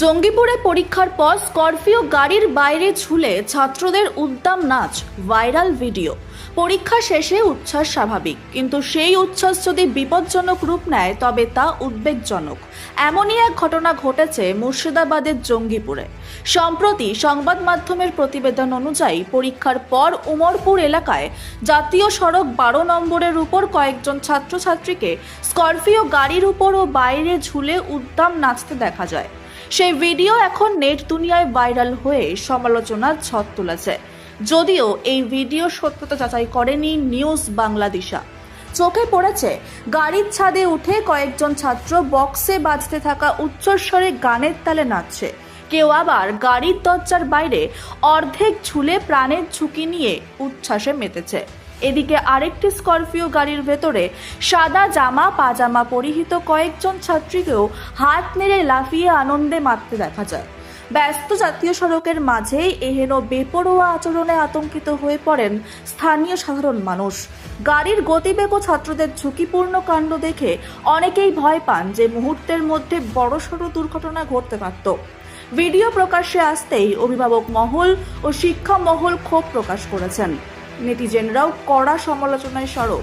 জঙ্গিপুরে পরীক্ষার পর স্করপিও গাড়ির বাইরে ঝুলে ছাত্রদের উদ্দাম নাচ, ভাইরাল ভিডিও। পরীক্ষা শেষে উচ্ছ্বাস স্বাভাবিক, কিন্তু সেই উচ্ছ্বাস যদি বিপজ্জনক রূপ নেয়, তবে তা উদ্বেগজনক। এমনই এক ঘটনা ঘটেছে মুর্শিদাবাদের জঙ্গিপুরে। সম্প্রতি সংবাদ মাধ্যমের প্রতিবেদন অনুযায়ী, পরীক্ষার পর উমরপুর এলাকায় জাতীয় সড়ক বারো নম্বরের উপর কয়েকজন ছাত্রছাত্রীকে স্করপিও গাড়ির উপর ও বাইরে ঝুলে উদ্দাম নাচতে দেখা যায়। সেই ভিডিও এখন নেট দুনিয়ায় ভাইরাল হয়ে সমালোচনার ঝড় তুলেছে। যদিও এই ভিডিও সত্যতা যাচাই করেনি নিউজ বাংলাদেশা। চোখে পড়েছে, গাড়ির ছাদে উঠে কয়েকজন ছাত্র বক্সে বাজতে থাকা উচ্চস্বরে গানের তালে নাচছে। কেউ আবার গাড়ির দরজার বাইরে অর্ধেক ঝুলে প্রাণের ঝুঁকি নিয়ে উচ্ছ্বাসে মেতেছে। এদিকে আরেকটি স্করপিও গাড়ির ভেতরে সাদা জামা, পাজামা পরিহিত কয়েকজন ছাত্রীকেও হাত নেড়ে লাফিয়ে আনন্দে মাততে দেখা যায়। ব্যস্ত জাতীয় সড়কের মাঝেই এহেন বেপরোয়া আচরণে আতঙ্কিত হয়ে পড়েন স্থানীয় সাধারণ মানুষ। গাড়ির গতিবেগ ও ছাত্রদের ঝুঁকিপূর্ণ কাণ্ড দেখে অনেকেই ভয় পান যে মুহূর্তের মধ্যে বড়সড় দুর্ঘটনা ঘটতে পারত। ভিডিও প্রকাশ্যে আসতেই অভিভাবক মহল ও শিক্ষা মহল ক্ষোভ প্রকাশ করেছেন। নেটিজেনরাও কড়া সমালোচনায় সরব।